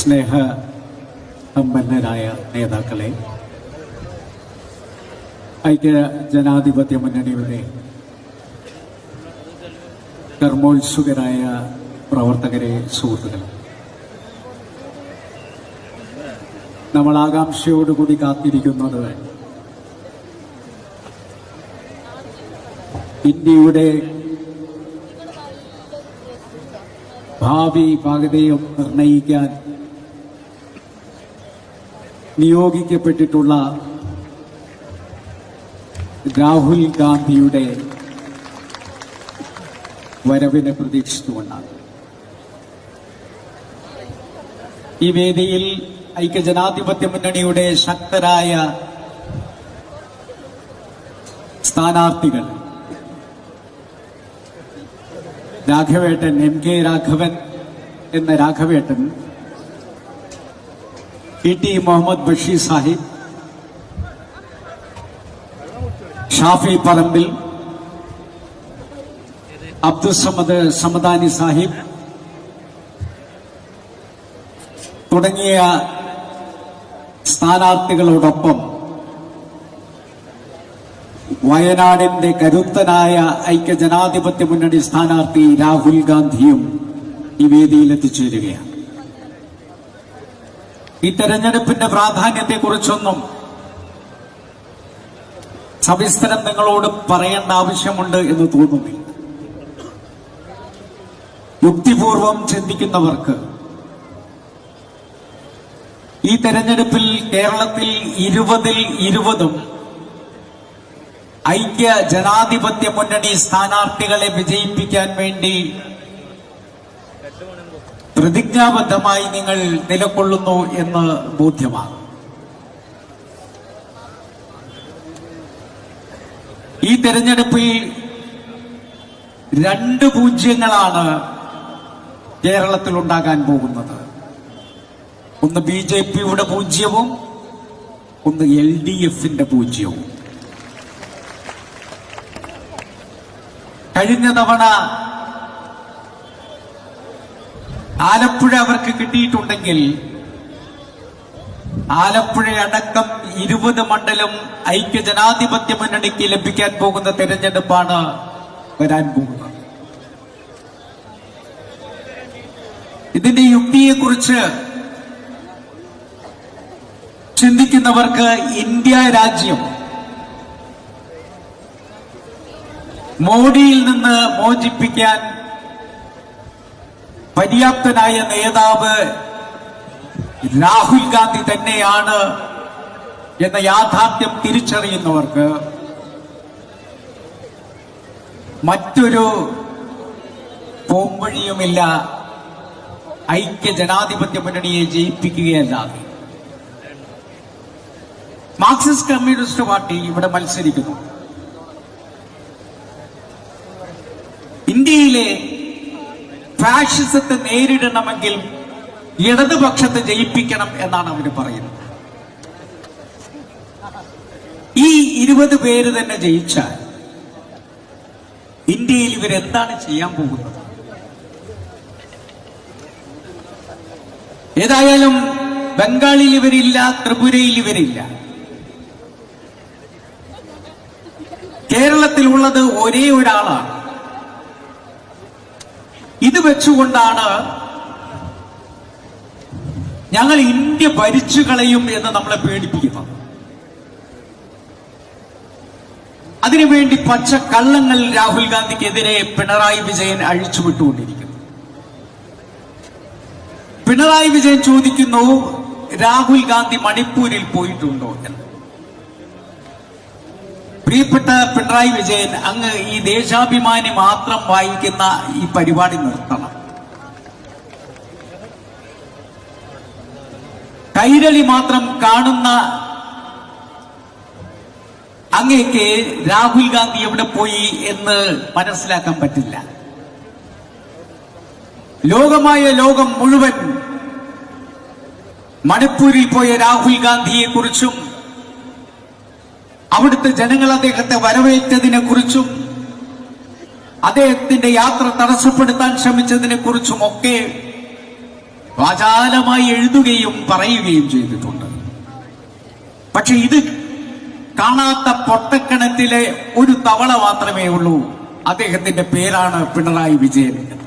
സ്നേഹ സമ്പന്നരായ നേതാക്കളെ ഐക്യ ജനാധിപത്യ മുന്നണിയുടെ കർമ്മോത്സുകരായ പ്രവർത്തകരെ സുഹൃത്തുക്കൾ നമ്മൾ ആകാംക്ഷയോടുകൂടി കാത്തിരിക്കുന്നത് ഇന്ത്യയുടെ ഭാവി പാകതയും നിർണയിക്കാൻ നിയോഗിക്കപ്പെട്ടിട്ടുള്ള രാഹുൽ ഗാന്ധിയുടെ വരവിനെ പ്രതീക്ഷിച്ചുകൊണ്ടാണ്. ഈ വേദിയിൽ ഐക്യജനാധിപത്യ മുന്നണിയുടെ ശക്തരായ സ്ഥാനാർത്ഥികൾ രാഘവേട്ടൻ എം കെ രാഘവൻ എന്ന രാഘവേട്ടൻ ഇ ടി മുഹമ്മദ് ബഷീർ സാഹിബ് ഷാഫി പറമ്പിൽ അബ്ദുസമദ് സമദാനി സാഹിബ് തുടങ്ങിയ സ്ഥാനാർത്ഥികളോടൊപ്പം വയനാടിന്റെ കരുത്തനായ ഐക്യജനാധിപത്യ മുന്നണി സ്ഥാനാർത്ഥി രാഹുൽ ഗാന്ധിയും ഈ വേദിയിൽ എത്തിച്ചേരുകയാണ്. ഈ തെരഞ്ഞെടുപ്പിന്റെ പ്രാധാന്യത്തെക്കുറിച്ചൊന്നും സവിസ്തരം നിങ്ങളോട് പറയേണ്ട ആവശ്യമുണ്ട് എന്ന് തോന്നുന്നില്ല. യുക്തിപൂർവം ചിന്തിക്കുന്നവർക്ക് ഈ തെരഞ്ഞെടുപ്പിൽ കേരളത്തിൽ ഇരുപതിൽ ഇരുപതും ഐക്യ ജനാധിപത്യ മുന്നണി സ്ഥാനാർത്ഥികളെ വിജയിപ്പിക്കാൻ വേണ്ടി പ്രതിജ്ഞാബദ്ധമായി നിങ്ങൾ നിലകൊള്ളുന്നു എന്ന് ബോധ്യമാണ് ഈ തെരഞ്ഞെടുപ്പിൽ രണ്ട് പൂജ്യങ്ങളാണ് കേരളത്തിൽ ഉണ്ടാകാൻ പോകുന്നത്. ഒന്ന് ബി ജെ പിയുടെ പൂജ്യവും ഒന്ന് എൽ ഡി എഫിന്റെ പൂജ്യവും. കഴിഞ്ഞ തവണ ആലപ്പുഴ അവർക്ക് കിട്ടിയിട്ടുണ്ടെങ്കിൽ ആലപ്പുഴ അടക്കം ഇരുപത് മണ്ഡലം ഐക്യ ജനാധിപത്യ മുന്നണിക്ക് ലഭിക്കാൻ പോകുന്ന തെരഞ്ഞെടുപ്പാണ് വരാൻ പോകുന്നത്. ഇതിന്റെ യുക്തിയെക്കുറിച്ച് ചിന്തിക്കുന്നവർക്ക് ഇന്ത്യ രാജ്യം മോഡിയിൽ നിന്ന് മോചിപ്പിക്കാൻ പര്യാപ്തനായ നേതാവ് രാഹുൽ ഗാന്ധി തന്നെയാണ് എന്ന യാഥാർത്ഥ്യം തിരിച്ചറിയുന്നവർക്ക് മറ്റൊരു പോംവഴിയുമില്ല ഐക്യ ജനാധിപത്യ മുന്നണിയെ ജയിപ്പിക്കുകയല്ലാതെ മാർക്സിസ്റ്റ് കമ്മ്യൂണിസ്റ്റ് പാർട്ടി ഇവിടെ മത്സരിക്കുന്നു ഇന്ത്യയിലെ ഫാഷിസത്തെ നേരിടണമെങ്കിൽ ഇടതുപക്ഷത്തെ ജയിപ്പിക്കണം എന്നാണ് അവർ പറയുന്നത്. ഈ ഇരുപത് പേര് തന്നെ ജയിച്ചാൽ ഇന്ത്യയിൽ ഇവരെന്താണ് ചെയ്യാൻ പോകുന്നത്? ഏതായാലും ബംഗാളിൽ ഇവരില്ല ത്രിപുരയിൽ ഇവരില്ല. കേരളത്തിലുള്ളത് ഒരേ ഒരാളാണ്. ഇത് വെച്ചുകൊണ്ടാണ് ഞങ്ങൾ ഇന്ത്യ ഭരിച്ചു കളയും എന്ന് നമ്മളെ പേടിപ്പിക്കുന്നത്. അതിനുവേണ്ടി പച്ച കള്ളങ്ങൾ രാഹുൽ ഗാന്ധിക്കെതിരെ പിണറായി വിജയൻ അഴിച്ചുവിട്ടുകൊണ്ടിരിക്കുന്നു. പിണറായി വിജയൻ ചോദിക്കുന്നു രാഹുൽ ഗാന്ധി മണിപ്പൂരിൽ പോയിട്ടുണ്ടോ എന്ന്. പ്രിയപ്പെട്ട പിണറായി വിജയൻ അങ്ങ് ഈ ദേശാഭിമാനി മാത്രം വായിക്കുന്ന ഈ പരിപാടി നിർത്തണം. കൈരളി മാത്രം കാണുന്ന അങ്ങേക്ക് രാഹുൽ ഗാന്ധി എവിടെ പോയി എന്ന് മനസ്സിലാക്കാൻ പറ്റില്ല. ലോകമായ ലോകം മുഴുവൻ മണിപ്പൂരിൽ പോയ രാഹുൽ ഗാന്ധിയെ കുറിച്ചും അവിടുത്തെ ജനങ്ങൾ അദ്ദേഹത്തെ വരവേറ്റതിനെ കുറിച്ചും അദ്ദേഹത്തിന്റെ യാത്ര തടസ്സപ്പെടുത്താൻ ശ്രമിച്ചതിനെ കുറിച്ചും ഒക്കെ വാചാലമായി എഴുതുകയും പറയുകയും ചെയ്തിട്ടുണ്ട്. പക്ഷെ ഇത് കാണാത്ത പൊട്ടക്കണത്തിലെ ഒരു തവള മാത്രമേ ഉള്ളൂ. അദ്ദേഹത്തിന്റെ പേരാണ് പിണറായി വിജയൻ.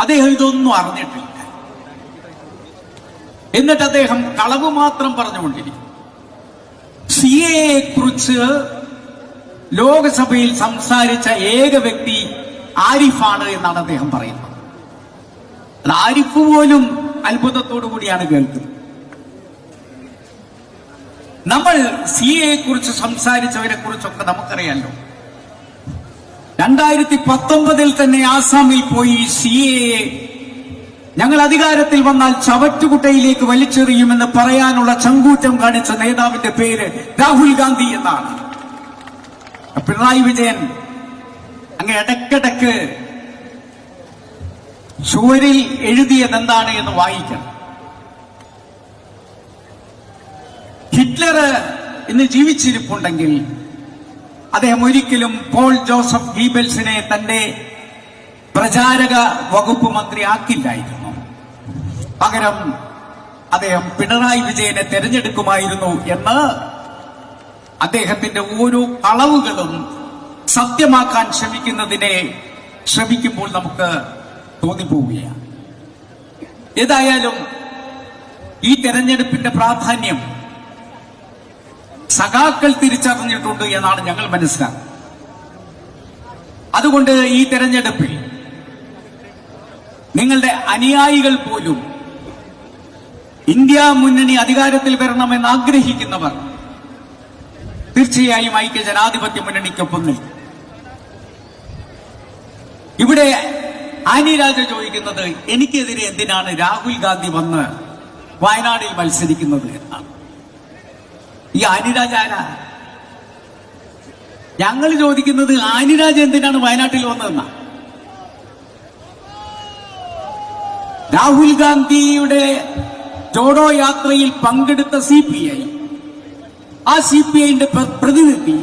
അദ്ദേഹം ഇതൊന്നും അറിഞ്ഞിട്ടില്ല. എന്നിട്ട് അദ്ദേഹം കളവ് മാത്രം പറഞ്ഞുകൊണ്ടിരിക്കും സി എയെ കുറിച്ച് ലോകസഭയിൽ സംസാരിച്ച ഏക വ്യക്തി ആരിഫാണ് എന്നാണ് അദ്ദേഹം പറയുന്നത്. അത് ആരിഫ് പോലും അത്ഭുതത്തോടു കൂടിയാണ് കേൾക്കുന്നത്. നമ്മൾ സി എയെ കുറിച്ച് സംസാരിച്ചവരെ കുറിച്ചൊക്കെ നമുക്കറിയാലോ. രണ്ടായിരത്തി പത്തൊമ്പതിൽ തന്നെ ആസാമിൽ പോയി സി എയെ ഞങ്ങൾ അധികാരത്തിൽ വന്നാൽ ചവറ്റുകുട്ടയിലേക്ക് വലിച്ചെറിയുമെന്ന് പറയാനുള്ള ചങ്കൂറ്റം കാണിച്ച നേതാവിന്റെ പേര് രാഹുൽ ഗാന്ധി എന്നാണ്. പിണറായി വിജയൻ അങ്ങ് ഇടക്കിടക്ക് ചുവരിൽ എഴുതിയത് എന്താണ് എന്ന് വായിക്കണം. ഹിറ്റ്ലർ ഇന്ന് ജീവിച്ചിരിപ്പുണ്ടെങ്കിൽ അദ്ദേഹം ഒരിക്കലും പോൾ ജോസഫ് ഗീബൽസിനെ തന്റെ പ്രചാരക വകുപ്പ് മന്ത്രി ആക്കില്ലായിരുന്നു പകരം അദ്ദേഹം പിണറായി വിജയനെ തെരഞ്ഞെടുക്കുമായിരുന്നു എന്ന് അദ്ദേഹത്തിന്റെ ഓരോ അളവുകളും സത്യമാക്കാൻ ശ്രമിക്കുന്നതിനെ ശ്രമിക്കുമ്പോൾ നമുക്ക് തോന്നിപ്പോവുകയാണ്. ഏതായാലും ഈ തെരഞ്ഞെടുപ്പിന്റെ പ്രാധാന്യം സഖാക്കൾ തിരിച്ചറിഞ്ഞിട്ടുണ്ട് എന്നാണ് ഞങ്ങൾ മനസ്സിലാക്കുന്നത്. അതുകൊണ്ട് ഈ തെരഞ്ഞെടുപ്പിൽ നിങ്ങളുടെ അനുയായികൾ പോലും ഇന്ത്യ മുന്നണി അധികാരത്തിൽ വരണമെന്ന് ആഗ്രഹിക്കുന്നവർ തീർച്ചയായും ഐക്യ ജനാധിപത്യ മുന്നണിക്കൊപ്പം നിൽക്കും. ഇവിടെ ആനി രാജ ചോദിക്കുന്നത് എനിക്കെതിരെ എന്തിനാണ് രാഹുൽ ഗാന്ധി വന്ന് വയനാടിൽ മത്സരിക്കുന്നത്? എന്നാണ്. ഈ ആനിരാജ് ആരാ? ഞങ്ങൾ ചോദിക്കുന്നത് ആനിരാജ എന്തിനാണ് വയനാട്ടിൽ വന്നതെന്നാ? രാഹുൽ ഗാന്ധിയുടെ ജോഡോ യാത്രയിൽ പങ്കെടുത്ത സി പി ഐ ആ സി പി ഐന്റെ പ്രതിനിധി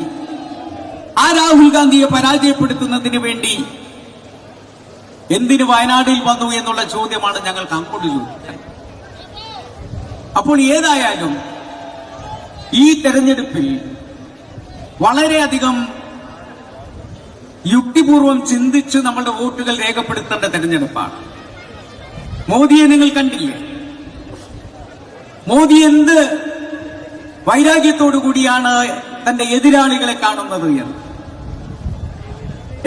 ആ രാഹുൽ ഗാന്ധിയെ പരാജയപ്പെടുത്തുന്നതിന് വേണ്ടി എന്തിന് വയനാടിൽ വന്നു എന്നുള്ള ചോദ്യമാണ് ഞങ്ങൾക്ക് അങ്ങോട്ട് ചോദിക്കുന്നത് അപ്പോൾ ഏതായാലും ഈ തെരഞ്ഞെടുപ്പിൽ വളരെയധികം യുക്തിപൂർവം ചിന്തിച്ച് നമ്മളുടെ വോട്ടുകൾ രേഖപ്പെടുത്തേണ്ട തെരഞ്ഞെടുപ്പാണ്. മോദിയെ നിങ്ങൾ കണ്ടില്ലേ? മോദി എന്ത് വൈരാഗ്യത്തോടു കൂടിയാണ് തന്റെ എതിരാളികളെ കാണുന്നത് എന്ന്?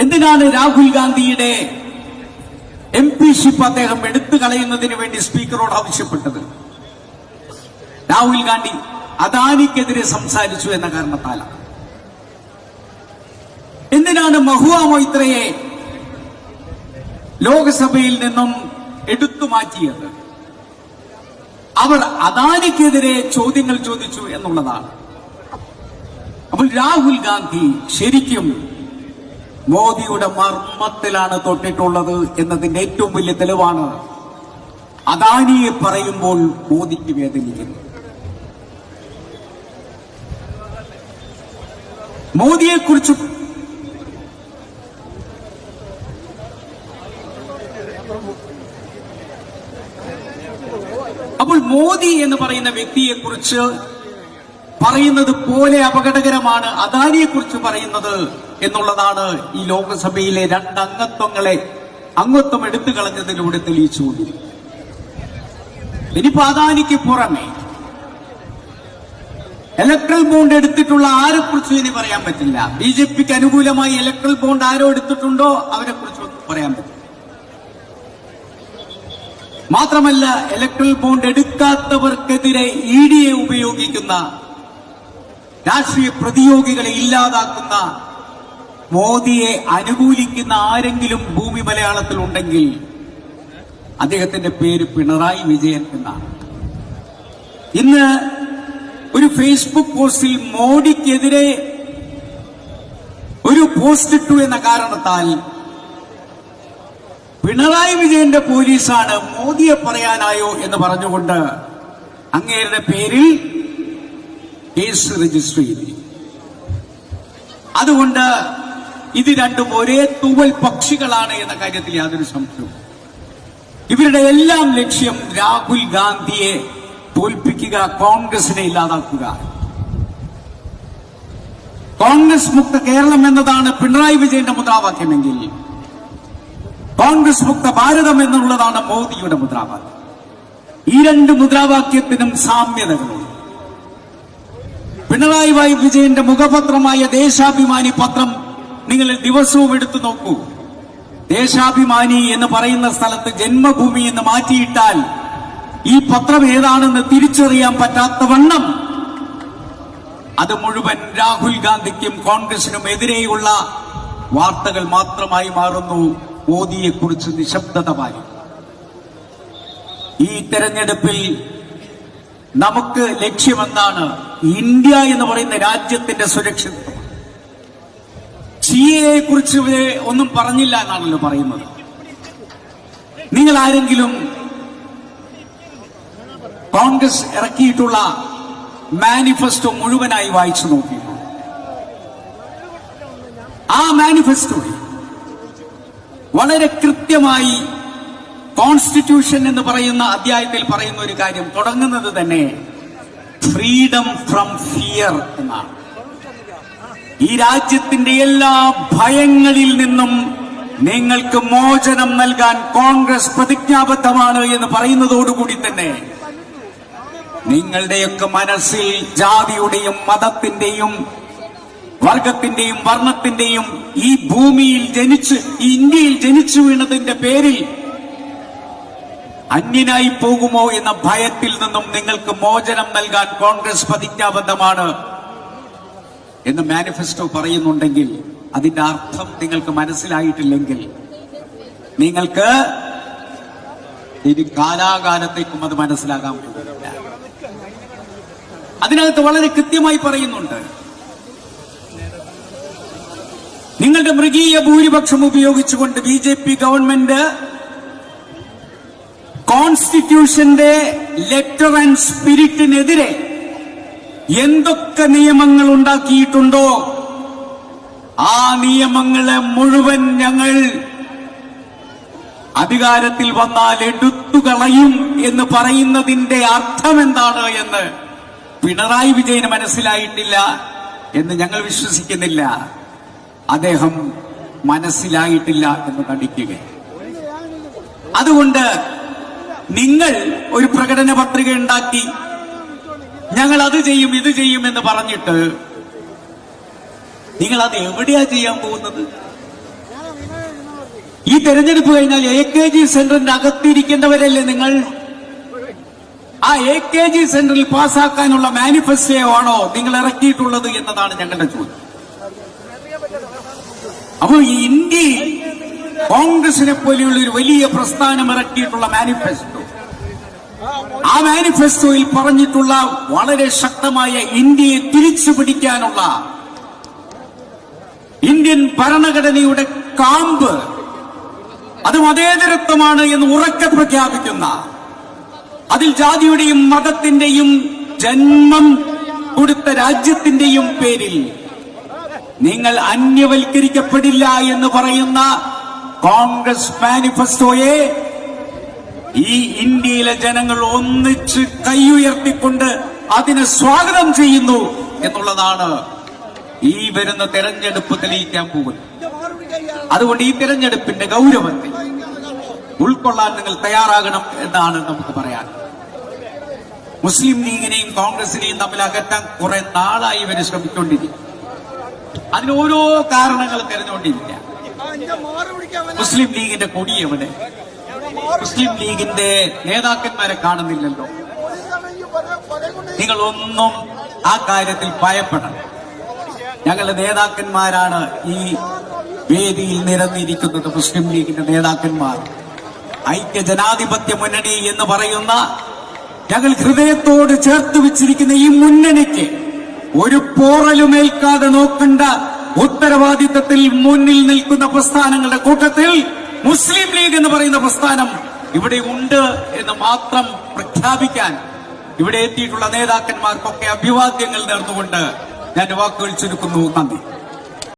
എന്തിനാണ് രാഹുൽ ഗാന്ധിയുടെ എം പി ഷിപ്പ് അദ്ദേഹം എടുത്തു കളയുന്നതിന് വേണ്ടി സ്പീക്കറോട് ആവശ്യപ്പെട്ടത്? രാഹുൽ ഗാന്ധി അദാനിക്കെതിരെ സംസാരിച്ചു എന്ന കാരണത്താലാണ്. എന്തിനാണ് മഹുവ മൊയ്ത്രയെ ലോകസഭയിൽ നിന്നും എടുത്തു മാറ്റിയത്? അവർ അദാനിക്കെതിരെ ചോദ്യങ്ങൾ ചോദിച്ചു എന്നുള്ളതാണ്. അപ്പോൾ രാഹുൽ ഗാന്ധി ശരിക്കും മോദിയുടെ മർമ്മത്തിലാണ് തൊട്ടിട്ടുള്ളത് എന്നതിന്റെ ഏറ്റവും വലിയ തെളിവാണ് അദാനിയെ പറയുമ്പോൾ മോദിക്ക് വേദനിക്കുന്നു. മോദിയെ അപ്പോൾ മോദി എന്ന് പറയുന്ന വ്യക്തിയെ കുറിച്ച് പറയുന്നത് പോലെ അപകടകരമാണ്. അദാനിയെ കുറിച്ച് പറയുന്നത് എന്നുള്ളതാണ് ഈ ലോകസഭയിലെ രണ്ട് അംഗത്വങ്ങളെ അംഗത്വം എടുത്തു കളഞ്ഞതിലൂടെ തെളിയിച്ചുകൊണ്ടിരിക്കുന്നത്. ഇനിയിപ്പോ അദാനിക്ക് പുറമെ ഇലക്ട്രൽ ബോണ്ട് എടുത്തിട്ടുള്ള ആരെ കുറിച്ചും ഇനി പറയാൻ പറ്റില്ല. ബി ജെ പിക്ക് അനുകൂലമായി ഇലക്ട്രൽ ബോണ്ട് ആരോ എടുത്തിട്ടുണ്ടോ അവരെ കുറിച്ച് പറയാൻ പറ്റില്ല. മാത്രമല്ല ഇലക്ട്രൽ ബോണ്ട് എടുക്കാത്തവർക്കെതിരെ ഇ ഡിയെ ഉപയോഗിക്കുന്ന രാഷ്ട്രീയ പ്രതിയോഗികളെ ഇല്ലാതാക്കുന്ന മോദിയെ അനുകൂലിക്കുന്ന ആരെങ്കിലും ഭൂമി മലയാളത്തിൽ ഉണ്ടെങ്കിൽ അദ്ദേഹത്തിന്റെ പേര് പിണറായി വിജയൻ എന്നാണ്. ഇന്ന് ഒരു ഫേസ്ബുക്ക് പോസ്റ്റിൽ മോഡിക്കെതിരെ ഒരു പോസ്റ്റ് ഇട്ടു എന്ന കാരണത്താൽ പിണറായി വിജയന്റെ പോലീസാണ് മോദിയെ പറയാനായോ എന്ന് പറഞ്ഞുകൊണ്ട് അങ്ങേരുടെ പേരിൽ കേസ് രജിസ്റ്റർ ചെയ്തു. അതുകൊണ്ട് ഇത് രണ്ടും ഒരേ തൂവൽ പക്ഷികളാണ് എന്ന കാര്യത്തിൽ യാതൊരു സംശയവും ഇവരുടെ എല്ലാം ലക്ഷ്യം രാഹുൽ ഗാന്ധിയെ തോൽപ്പിക്കുക കോൺഗ്രസിനെ ഇല്ലാതാക്കുക. കോൺഗ്രസ് മുക്ത കേരളം എന്നതാണ് പിണറായി വിജയന്റെ മുദ്രാവാക്യമെങ്കിൽ കോൺഗ്രസ് മുക്ത ഭാരതം എന്നുള്ളതാണ് മോദിയുടെ മുദ്രാവാക്യം. ഈ രണ്ട് മുദ്രാവാക്യത്തിനും സാമ്യതകളുണ്ട്. പിണറായി വായു വിജയന്റെ മുഖപത്രമായ ദേശാഭിമാനി പത്രം നിങ്ങൾ ദിവസവും എടുത്തു നോക്കൂ. ദേശാഭിമാനി എന്ന് പറയുന്ന സ്ഥലത്ത് ജന്മഭൂമി എന്ന് മാറ്റിയിട്ടാൽ ഈ പത്രം ഏതാണെന്ന് തിരിച്ചറിയാൻ പറ്റാത്ത വണ്ണം അത് മുഴുവൻ രാഹുൽ ഗാന്ധിക്കും കോൺഗ്രസിനും എതിരെയുള്ള വാർത്തകൾ മാത്രമായി മാറുന്നു. മോദിയെക്കുറിച്ച് നിശബ്ദത പാലിക്കും ഈ തെരഞ്ഞെടുപ്പിൽ നമുക്ക് ലക്ഷ്യമെന്താണ്? ഇന്ത്യ എന്ന് പറയുന്ന രാജ്യത്തിന്റെ സുരക്ഷിതത്വം സിയെ കുറിച്ച് ഒന്നും പറഞ്ഞില്ല എന്നാണല്ലോ പറയുന്നത്. നിങ്ങൾ ആരെങ്കിലും കോൺഗ്രസ് ഇറക്കിയിട്ടുള്ള മാനിഫെസ്റ്റോ മുഴുവനായി വായിച്ചു നോക്കിയിട്ടുണ്ട്? ആ മാനിഫെസ്റ്റോയിൽ വളരെ കൃത്യമായി കോൺസ്റ്റിറ്റ്യൂഷൻ എന്ന് പറയുന്ന അധ്യായത്തിൽ പറയുന്ന ഒരു കാര്യം തുടങ്ങുന്നത് തന്നെ ഫ്രീഡം ഫ്രം ഫിയർ എന്നാണ്. ഈ രാജ്യത്തിന്റെ എല്ലാ ഭയങ്ങളിൽ നിന്നും നിങ്ങൾക്ക് മോചനം നൽകാൻ കോൺഗ്രസ് പ്രതിജ്ഞാബദ്ധമാണ് എന്ന് പറയുന്നതോടുകൂടി തന്നെ നിങ്ങളുടെയൊക്കെ മനസ്സിൽ ജാതിയുടെയും മതത്തിന്റെയും വർഗത്തിന്റെയും വർണത്തിന്റെയും ഈ ഭൂമിയിൽ ജനിച്ച് ഈ ഇന്ത്യയിൽ ജനിച്ചു വീണതിന്റെ പേരിൽ അന്യനായി പോകുമോ എന്ന ഭയത്തിൽ നിന്നും നിങ്ങൾക്ക് മോചനം നൽകാൻ കോൺഗ്രസ് പ്രതിജ്ഞാബദ്ധമാണ് എന്ന് മാനിഫെസ്റ്റോ പറയുന്നുണ്ടെങ്കിൽ അതിന്റെ അർത്ഥം നിങ്ങൾക്ക് മനസ്സിലായിട്ടില്ലെങ്കിൽ നിങ്ങൾക്ക് ഇനി കാലാകാലത്തേക്കും അത് മനസ്സിലാകാൻ പോകുന്നില്ല അതിനകത്ത് വളരെ കൃത്യമായി പറയുന്നുണ്ട്. നിങ്ങളുടെ മൃഗീയ ഭൂരിപക്ഷം ഉപയോഗിച്ചുകൊണ്ട് ബി ജെ പി ഗവൺമെന്റ് കോൺസ്റ്റിറ്റ്യൂഷന്റെ ലെറ്റർ ആൻഡ് സ്പിരിറ്റിനെതിരെ എന്തൊക്കെ നിയമങ്ങൾ ഉണ്ടാക്കിയിട്ടുണ്ടോ ആ നിയമങ്ങളെ മുഴുവൻ ഞങ്ങൾ അധികാരത്തിൽ വന്നാൽ എടുത്തുകളയും എന്ന് പറയുന്നതിന്റെ അർത്ഥം എന്താണ് എന്ന് പിണറായി വിജയന് മനസ്സിലായിട്ടില്ല എന്ന് ഞങ്ങൾ വിശ്വസിക്കുന്നില്ല. അദ്ദേഹം മനസ്സിലായിട്ടില്ല എന്ന് നടിക്കുക അതുകൊണ്ട് നിങ്ങൾ ഒരു പ്രകടന പത്രിക ഉണ്ടാക്കി ഞങ്ങൾ അത് ചെയ്യും ഇത് ചെയ്യും എന്ന് പറഞ്ഞിട്ട് നിങ്ങൾ അത് എവിടെയാ ചെയ്യാൻ പോകുന്നത്? ഈ തെരഞ്ഞെടുപ്പ് കഴിഞ്ഞാൽ എ കെ ജി സെന്ററിന്റെ അകത്തിരിക്കേണ്ടവരല്ലേ നിങ്ങൾ? ആ എ കെ ജി സെന്ററിൽ പാസ്സാക്കാനുള്ള മാനിഫെസ്റ്റോ ആണോ നിങ്ങൾ ഇറക്കിയിട്ടുള്ളത് എന്നതാണ് ഞങ്ങളുടെ ചോദ്യം. അപ്പോൾ ഈ ഇന്ത്യയിൽ കോൺഗ്രസിനെ പോലെയുള്ള ഒരു വലിയ പ്രസ്ഥാനം ഇറക്കിയിട്ടുള്ള മാനിഫെസ്റ്റോ. ആ മാനിഫെസ്റ്റോയിൽ പറഞ്ഞിട്ടുള്ള വളരെ ശക്തമായ ഇന്ത്യയെ തിരിച്ചു പിടിക്കാനുള്ള ഇന്ത്യൻ ഭരണഘടനയുടെ കാമ്പ് അത് മതേതരത്വമാണ് എന്ന് ഉറക്കെ പ്രഖ്യാപിക്കുന്ന അതിൽ ജാതിയുടെയും മതത്തിന്റെയും ജന്മം കൊടുത്ത രാജ്യത്തിന്റെയും പേരിൽ നിങ്ങൾ അന്യവൽക്കരിക്കപ്പെടില്ല എന്ന് പറയുന്ന കോൺഗ്രസ് മാനിഫെസ്റ്റോയെ ഈ ഇന്ത്യയിലെ ജനങ്ങൾ ഒന്നിച്ച് കൈയുയർത്തിക്കൊണ്ട് അതിനെ സ്വാഗതം ചെയ്യുന്നു എന്നുള്ളതാണ് ഈ വരുന്ന തെരഞ്ഞെടുപ്പ് തെളിയിക്കാൻ പോകുന്നത്. അതുകൊണ്ട് ഈ തെരഞ്ഞെടുപ്പിന്റെ ഗൗരവത്തെ ഉൾക്കൊള്ളാൻ നിങ്ങൾ തയ്യാറാകണം എന്നാണ് നമുക്ക് പറയാൻ. മുസ്ലിം ലീഗിനെയും കോൺഗ്രസിനെയും തമ്മിൽ അകറ്റാൻ കുറെ നാളായി ഇവർ ശ്രമിച്ചുകൊണ്ടിരിക്കും അതിന് ഓരോ കാരണങ്ങൾ തിരഞ്ഞുകൊണ്ടിരിക്കുക മുസ്ലിം ലീഗിന്റെ കൊടി എവിടെ? മുസ്ലിം ലീഗിന്റെ നേതാക്കന്മാരെ കാണുന്നില്ലല്ലോ. നിങ്ങളൊന്നും ആ കാര്യത്തിൽ ഭയപ്പെടണം. ഞങ്ങളുടെ നേതാക്കന്മാരാണ് ഈ വേദിയിൽ നിരന്നിരിക്കുന്നത് മുസ്ലിം ലീഗിന്റെ നേതാക്കന്മാർ. ഐക്യ ജനാധിപത്യ മുന്നണി എന്ന് പറയുന്ന ഞങ്ങൾ ഹൃദയത്തോട് ചേർത്ത് വെച്ചിരിക്കുന്ന ഈ മുന്നണിക്ക് ഒരു പോറലുമേൽക്കാതെ നോക്കേണ്ട ഉത്തരവാദിത്തത്തിൽ മുന്നിൽ നിൽക്കുന്ന പ്രസ്ഥാനങ്ങളുടെ കൂട്ടത്തിൽ മുസ്ലിം ലീഗ് എന്ന് പറയുന്ന പ്രസ്ഥാനം ഇവിടെ ഉണ്ട് എന്ന് മാത്രം പ്രഖ്യാപിക്കാൻ ഇവിടെ എത്തിയിട്ടുള്ള നേതാക്കന്മാർക്കൊക്കെ അഭിവാദ്യങ്ങൾ നേർന്നുകൊണ്ട് ഞാൻ വാക്കുകൾ ചുരുക്കുന്നു. നന്ദി.